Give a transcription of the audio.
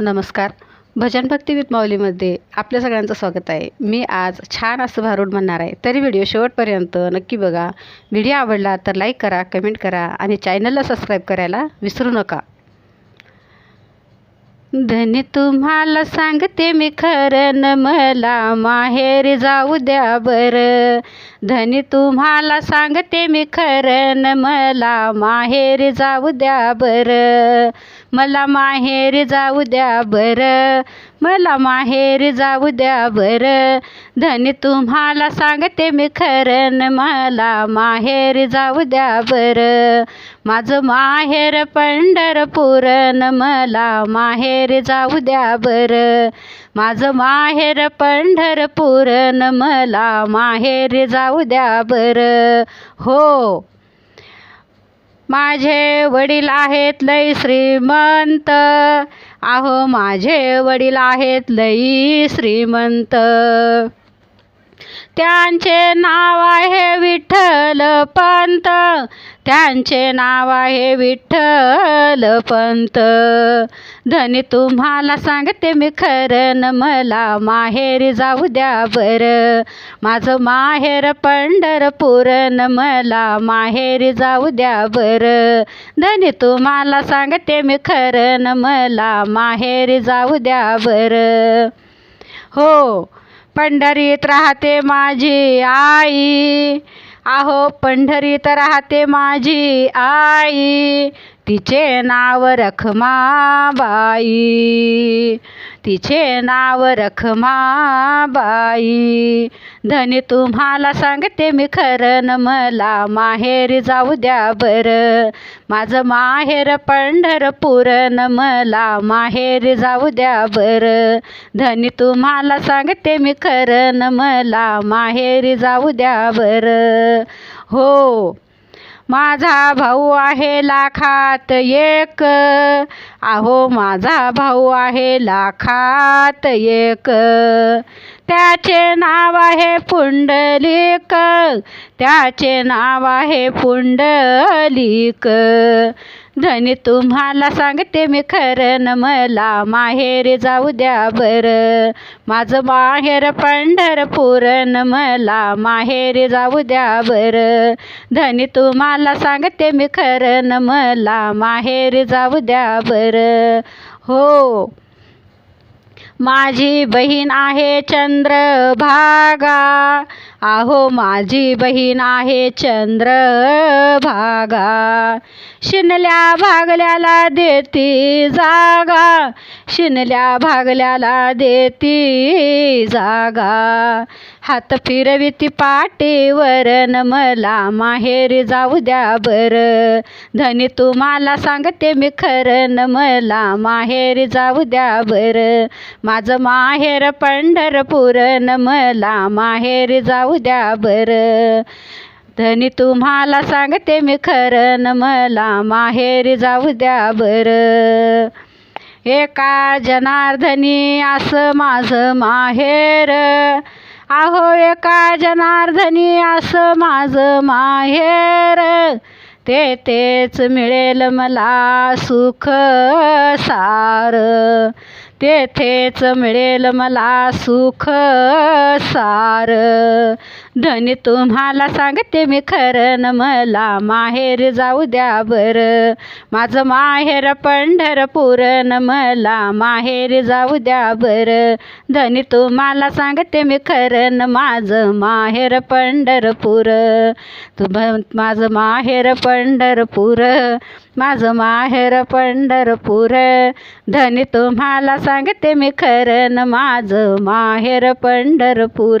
नमस्कार. भजन भक्ती विथ माऊलीमध्ये आपल्या सगळ्यांचं स्वागत आहे. मी आज छान असं भारूड म्हणणार आहे. तरी व्हिडिओ शेवटपर्यंत नक्की बघा. व्हिडिओ आवडला तर लाईक करा कमेंट करा आणि चॅनलला सबस्क्राईब करायला विसरू नका. धनी तुम्हाला सांगते मी खरं न मला माहेरी जाऊ द्या बरं. धनी तुम्हाला सांगते मी खरं न मला माहेरी जाऊ द्या बरं. मला माहेर जाऊ द्या बरं. मला माहेर जाऊ द्या बरं. धनी तुम्हाला सांगते मी खरं. मला माहेर जाऊ द्या बरं. माझं माहेर पंढरपूर मला माहेर जाऊ द्या बरं. माझं माहेर पंढरपूर मला माहेर जाऊ द्या बरं. हो. माझे वडील आहेत लई श्रीमंत. आहो माझे वडील आहेत लई श्रीमंत. त्यांचे नाव आहे विठ्ठल पंत त्यांचे नाव आहे विठ्ठल पंत. धनी तुम्हाला सांगते मी खरं न मला माहेरी जाऊ द्या बरं. माझं माहेर पंढरपूर न मला माहेरी जाऊ द्या बरं. धनी तुम्हाला सांगते मी खरं न मला माहेरी जाऊ द्या बरं. हो पंढरीत राहते माझी आई. आहो पंढरीत राहते माझी आई. तिचे नाव रखमाबाई. तिचे नाव रखमाबाई. धनी तुम्हाला सांगते मी खरं मला माहेरी जाऊ द्या बरं. माझं माहेर पंढरपूर मला माहेरी जाऊ द्या बरं. धनी तुम्हाला सांगते मी खरं मला माहेरी जाऊ द्या बरं. हो माझा भाऊ आहे लाखात एक. आहो माझा भाऊ आहे लाखात एक. त्याचे नाव आहे पुंडलिक. त्याचे नाव आहे पुंडलिक. धनी तुम्हाला सांगते मी खरं न मला माहेरी जाऊ द्या बरं. माझं माहेर पंढरपूर न मला माहेरी जाऊ द्या बरं. धनी तुम्हाला सांगते मी खरं न मला माहेर जाऊ द्या बरं. हो. माझी बहीण आहे चंद्रभागा. आहो माझी बहीण आहे चंद्रभागा. शिनल्या भागल्याला देती जागा. शिनल्या भागल्याला देती जागा. हात फिरविती पाटीवरन मला माहेरी जाऊ द्या बरं. धनी तुम्हाला सांगते मी खरं. मला माहेरी जाऊ द्या बरं. माझं माहेर पंढरपूरन मला माहेरी जाऊ द्या बरं. धनी तुम्हाला सांगते मी खरं न मला माहेरी जाऊ द्या बरं. एका जनार्दनी असं माझं माहेर. आहो एका जनार्दनी असं माझं माहेर. ते तेच मिळेल मला सुख सार. तेथेच मिळेल मला सुख सार. धनी तुम्हाला सांगते मी खरं न मला माहेर जाऊ द्या बरं. माझं माहेर पंढरपूर न मला माहेर जाऊ द्या बरं. धनी तुम्हाला सांगते मी खरं न माझं माहेर पंढरपूर. तुम माझं माहेर पंढरपूर. माझं माहेर पंढरपूर. धनी तुम्हाला सांगते मी खरं न माझं माहेर पंढरपूर.